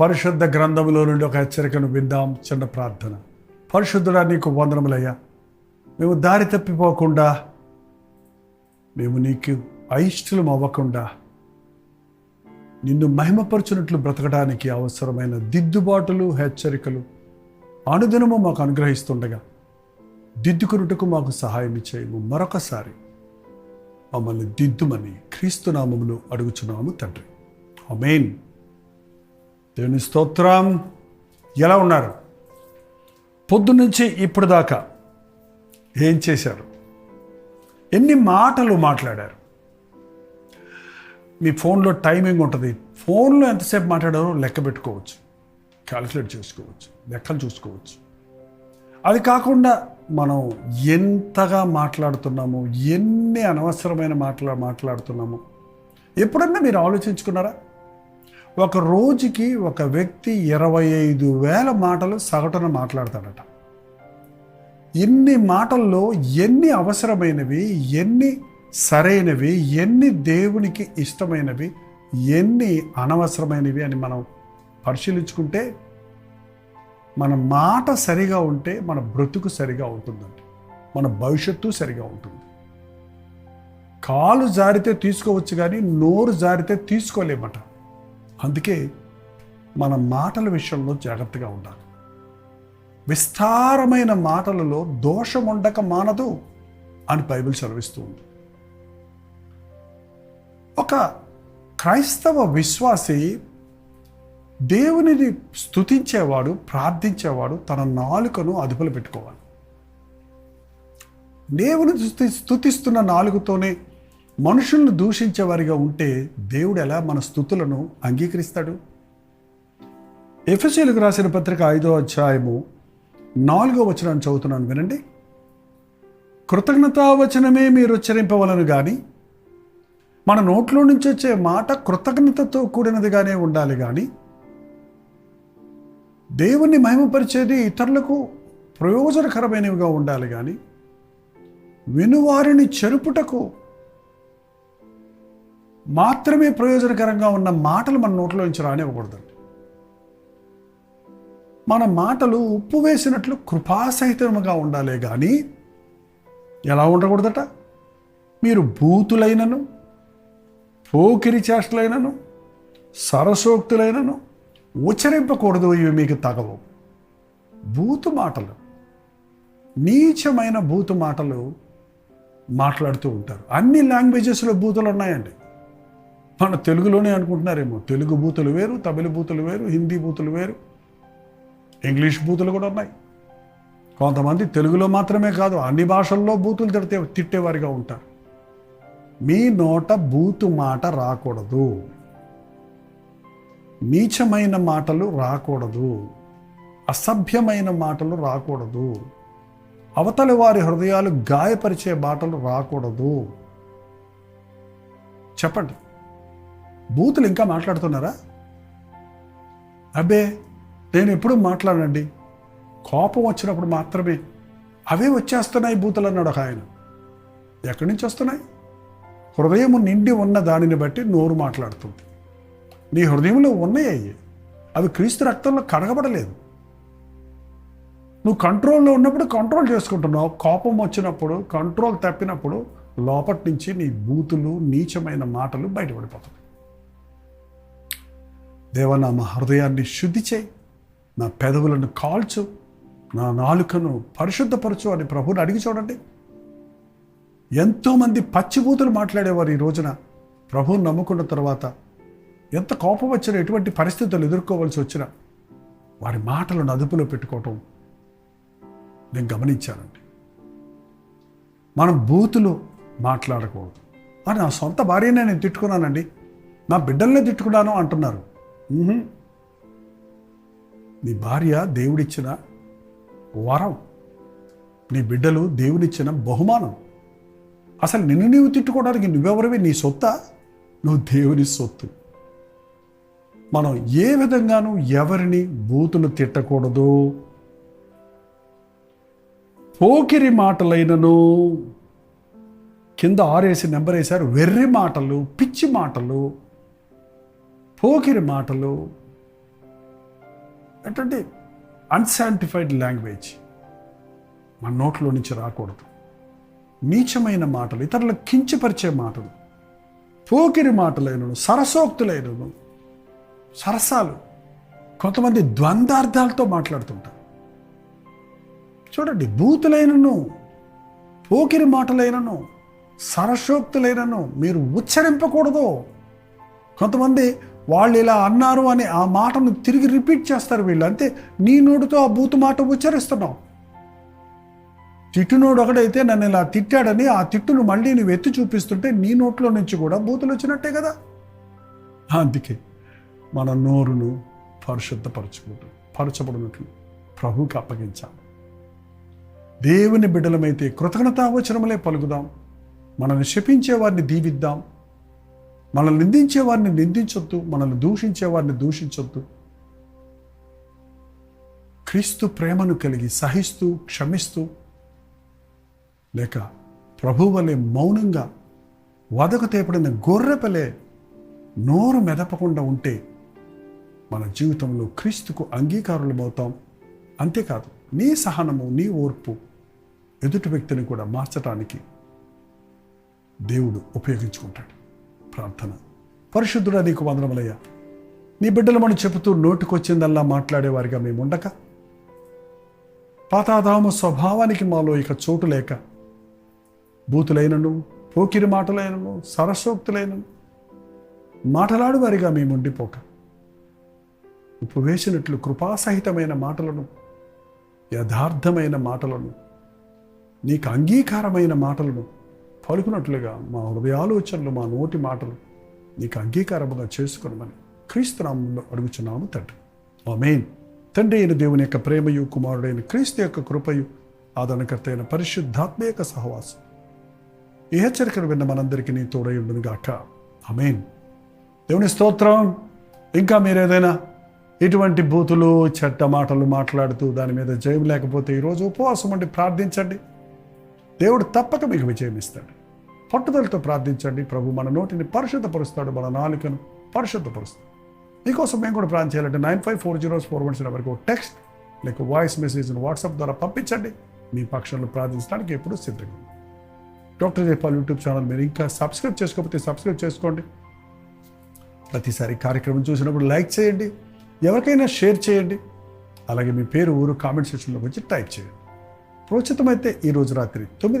పరిశుద్ధ గ్రంథంలో నుండి ఒక హెచ్చరికను విందాం చిన్న ప్రార్థన. పరిశుద్ధుడా నీకు వందనములయ్యా. మేము దారి తప్పిపోకుండా మేము నీకు అయిష్టలం అవ్వకుండా నిన్ను మహిమపరచునట్లు బ్రతకడానికి అవసరమైన దిద్దుబాటులు హెచ్చరికలు అనుదినము మాకు అనుగ్రహిస్తుండగా దిద్దుకునుటకు మాకు సహాయం చేయము మరొకసారి. మమ్మల్ని దిద్దుమని క్రీస్తునామములు అడుగుచున్నాము తండ్రి. అమేన్ దేవుని స్తోత్రం. ఎలా ఉన్నారు? పొద్దున్నుంచి ఇప్పుడు దాకా ఏం చేశారు? ఎన్ని మాటలు మాట్లాడారు? మీ ఫోన్లో టైమింగ్ ఉంటుంది. ఫోన్లో ఎంతసేపు మాట్లాడారో లెక్క పెట్టుకోవచ్చు. క్యాలిక్యులేట్ చేసుకోవచ్చు. లెక్కలు చూసుకోవచ్చు. అది కాకుండా మనం ఎంతగా మాట్లాడుతున్నాము ఎన్ని అనవసరమైన మాటలు మాట్లాడుతున్నాము ఎప్పుడన్నా మీరు ఆలోచించుకున్నారా? ఒక రోజుకి ఒక వ్యక్తి ఇరవై ఐదు వేల మాటలు సగటున మాట్లాడతాడట. ఎన్ని మాటల్లో ఎన్ని అవసరమైనవి ఎన్ని సరైనవి ఎన్ని దేవునికి ఇష్టమైనవి ఎన్ని అనవసరమైనవి అని మనం పరిశీలించుకుంటే మన మాట సరిగా ఉంటే మన బ్రతుకు సరిగా ఉంటుందండి. మన భవిష్యత్తు సరిగా ఉంటుంది. కాలు జారితే తీసుకోవచ్చు కానీ నోరు జారితే తీసుకోలేమట. అందుకే మన మాటల విషయంలో జాగ్రత్తగా ఉండాలి. విస్తారమైన మాటలలో దోషం ఉండక మానదు అని బైబిల్ సెలవిస్తూ ఉంది. ఒక క్రైస్తవ విశ్వాసి దేవునిని స్థుతించేవాడు ప్రార్థించేవాడు తన నాలుకను అదుపులో పెట్టుకోవాలి. దేవుని స్థుతి స్థుతిస్తున్న నాలుగుతోనే మనుషులను దూషించేవారిగా ఉంటే దేవుడు ఎలా మన స్థుతులను అంగీకరిస్తాడు? ఎఫ్ఎస్సీలకు రాసిన పత్రిక ఐదో అధ్యాయము నాలుగో వచనాన్ని చదువుతున్నాను వినండి. కృతజ్ఞతావచనమే మీరు ఉచ్చరింపవలను కానీ మన నోట్లో నుంచి వచ్చే మాట కృతజ్ఞతతో కూడినదిగానే ఉండాలి కానీ దేవుణ్ణి మహిమపరిచేది ఇతరులకు ప్రయోజనకరమైనవిగా ఉండాలి కానీ వినువారిని చెరుపుటకు మాత్రమే ప్రయోజనకరంగా ఉన్న మాటలు మన నోట్లో నుంచి రానివ్వకూడదండి మన మాటలు ఉప్పు వేసినట్లు కృపాసహితముగా ఉండాలి కానీ ఎలా ఉండకూడదట? మీరు బూతులైనను పోకిరి చేష్టలైనను సరసోక్తులైనను ఉచ్చరింపకూడదు ఇవి మీకు తగవు. బూతు మాటలు నీచమైన బూతు మాటలు మాట్లాడుతూ ఉంటారు. అన్ని లాంగ్వేజెస్లో బూతులు ఉన్నాయండి. మన తెలుగులోనే అనుకుంటున్నారేమో. తెలుగు బూతులు వేరు తమిళ బూతులు వేరు హిందీ బూతులు వేరు. ఇంగ్లీష్ బూతులు కూడా ఉన్నాయి. కొంతమంది తెలుగులో మాత్రమే కాదు అన్ని భాషల్లో బూతులు తిడితే తిట్టేవారిగా ఉంటారు. మీ నోట బూతు మాట రాకూడదు. నీచమైన మాటలు రాకూడదు. అసభ్యమైన మాటలు రాకూడదు. అవతలి వారి హృదయాలు గాయపరిచే మాటలు రాకూడదు. చెప్పండి. బూతులు ఇంకా మాట్లాడుతున్నారా? అబ్బే నేను ఎప్పుడు మాట్లాడండి కోపం వచ్చినప్పుడు మాత్రమే అవే వచ్చేస్తున్నాయి బూతులు అన్నాడు ఒక ఆయన. ఎక్కడి నుంచి వస్తున్నాయి? హృదయం నిండి ఉన్న దానిని బట్టి నోరు మాట్లాడుతుంది. నీ హృదయంలో ఉన్నాయి అవి క్రీస్తు రక్తంలో కడగబడలేదు. నువ్వు కంట్రోల్లో ఉన్నప్పుడు కంట్రోల్ చేసుకుంటున్నావు. కోపం వచ్చినప్పుడు కంట్రోల్ తప్పినప్పుడు లోపటి నుంచి నీ బూతులు నీచమైన మాటలు బయటపడిపోతాయి. దేవ నా మా హృదయాన్ని శుద్ధి చేయి. నా పెదవులను కాల్చు. నా నాలుకను పరిశుద్ధపరచు అని ప్రభుని అడిగి చూడండి. ఎంతోమంది పచ్చిబూతులు మాట్లాడేవారు ఈ రోజున. ప్రభువుని నమ్ముకున్న తర్వాత ఎంత కోపం వచ్చినా ఎటువంటి పరిస్థితులు ఎదుర్కోవాల్సి వచ్చినా వారి మాటలను అదుపులో పెట్టుకోవటం నేను గమనించానండి. మనం బూతులు మాట్లాడకూడదు. అని నా సొంత భార్యనే నేను తిట్టుకున్నానండి. నా బిడ్డల్నే తిట్టుకున్నాను అంటున్నారు. నీ భార్య దేవుడిచ్చిన వరం నీ బిడ్డలు దేవుడిచ్చిన బహుమానం. అసలు నిన్ను నీవు తిట్టుకోవడానికి నువ్వెవరివి? నీ సొత్తా? నువ్వు దేవుని సొత్తు. మనం ఏ విధంగానూ ఎవరిని బూతులు తిట్టకూడదు. పోకిరి మాటలైనను కింద ఆరేసి నెంబర్ వేశారు వెర్రి మాటలు పిచ్చి మాటలు పోకిరి మాటలు ఏంటంటే అన్సాంటిఫైడ్ లాంగ్వేజ్ మన నోట్లో నుంచి రాకూడదు. నీచమైన మాటలు ఇతరులకు కించపరిచే మాటలు పోకిరి మాటలైనను సరసోక్తులైనను సరసాలు కొంతమంది ద్వంద్వార్థాలతో మాట్లాడుతుంటారు. చూడండి బూతులైనను పోకిరి మాటలైనను సరసోక్తులైనను మీరు ఉచ్చరింపకూడదు. కొంతమంది వాళ్ళు ఇలా అన్నారు అని ఆ మాటను తిరిగి రిపీట్ చేస్తారు వీళ్ళు. అంతే నీ నోటితో ఆ బూతు మాట ఉచ్చరిస్తున్నావు. తిట్టునోడు ఒకడైతే నన్ను ఇలా తిట్టాడని ఆ తిట్టును మళ్ళీ నువ్వు ఎత్తి చూపిస్తుంటే నీ నోట్లో నుంచి కూడా బూతులు వచ్చినట్టే కదా? అందుకే మన నోరును పరిశుద్ధపరచుకుంటూ పరచబడినట్లు ప్రభుకి అప్పగించాలి. దేవుని బిడ్డలమైతే కృతజ్ఞతావచనములే పలుకుదాం. మనల్ని శపించే వారిని దీవిద్దాం. మనల్ని నిందించే వారిని నిందించొద్దు మనల్ని దూషించే వారిని దూషించొద్దు. క్రీస్తు ప్రేమను కలిగి సహిస్తూ క్షమిస్తూ లేక ప్రభు వలె మౌనంగా వదకు తేపడిన గొర్రెపలే నోరు మెదపకుండా ఉంటే మన జీవితంలో క్రీస్తుకు అంగీకారులమవుతాం. అంతేకాదు నీ సహనము నీ ఓర్పు ఎదుటి వ్యక్తిని కూడా మార్చడానికి దేవుడు ఉపయోగించుకుంటాడు. ప్రార్థన. పరిశుద్ధుడా నీకు వందనములయ్యా. నీ బిడ్డలమని చెబుతూ నోటికొచ్చిందల్లా మాట్లాడేవారిగా మేము ఉండక పాతాదాము స్వభావానికి మాలో ఇక చోటు లేక. బూతులైనను పోకిరి మాటలైనను సరస్వక్తులైనను మాటలాడువారిగా మేము ఉండిపోక ఉప్పు వేసినట్లు కృపాసహితమైన మాటలను యథార్థమైన మాటలను నీకు అంగీకారమైన మాటలను పలుకున్నట్లుగా మా హృదయాలోచనలు మా నోటి మాటలు నీకు అంగీకారముగా చేసుకునమని క్రీస్తునామంలో అడుగుచున్నాము తండ్రి. ఆమెన్. తండ్రి అయిన దేవుని యొక్క ప్రేమయు కుమారుడైన క్రీస్తు యొక్క కృపయు ఆదరణకర్త అయిన పరిశుద్ధాత్మ యొక్క సహవాసం. ఈ హెచ్చరికను విన్న మనందరికీ నీ తోడై ఉండును గాక. అమేన్ దేవుని స్తోత్రం. ఇంకా మీరేదైనా ఇటువంటి బూతులు చెడ్డ మాటలు మాట్లాడుతూ దాని మీద జయం లేకపోతే ఈరోజు ఉపవాసం ఉండి ప్రార్థించండి. దేవుడు తప్పక మీకు విజయం ఇస్తాడు. పట్టుదలతో ప్రార్థించండి ప్రభు. మన నోటిని పరిశుద్ధపరుస్తాడు మన నాలుకను పరిశుద్ధపరుస్తాడు. మీకోసం మేము కూడా ప్రార్థన చేయాలంటే nine five four zeros four one seven వరకు టెక్స్ట్ లేక వాయిస్ మెసేజ్ని వాట్సాప్ ద్వారా పంపించండి. మీ పక్షంలో ప్రార్థించడానికి ఎప్పుడు సిద్ధంగా డాక్టర్ జైపాల్ యూట్యూబ్ ఛానల్ మీరు ఇంకా సబ్స్క్రైబ్ చేసుకోకపోతే సబ్స్క్రైబ్ చేసుకోండి. ప్రతిసారి కార్యక్రమం చూసినప్పుడు లైక్ చేయండి. ఎవరికైనా షేర్ చేయండి. అలాగే మీ పేరు ఊరు కామెంట్ సెక్షన్లో వచ్చి టైప్ చేయండి. ప్రోచితమైతే ఈరోజు రాత్రి తొమ్మిది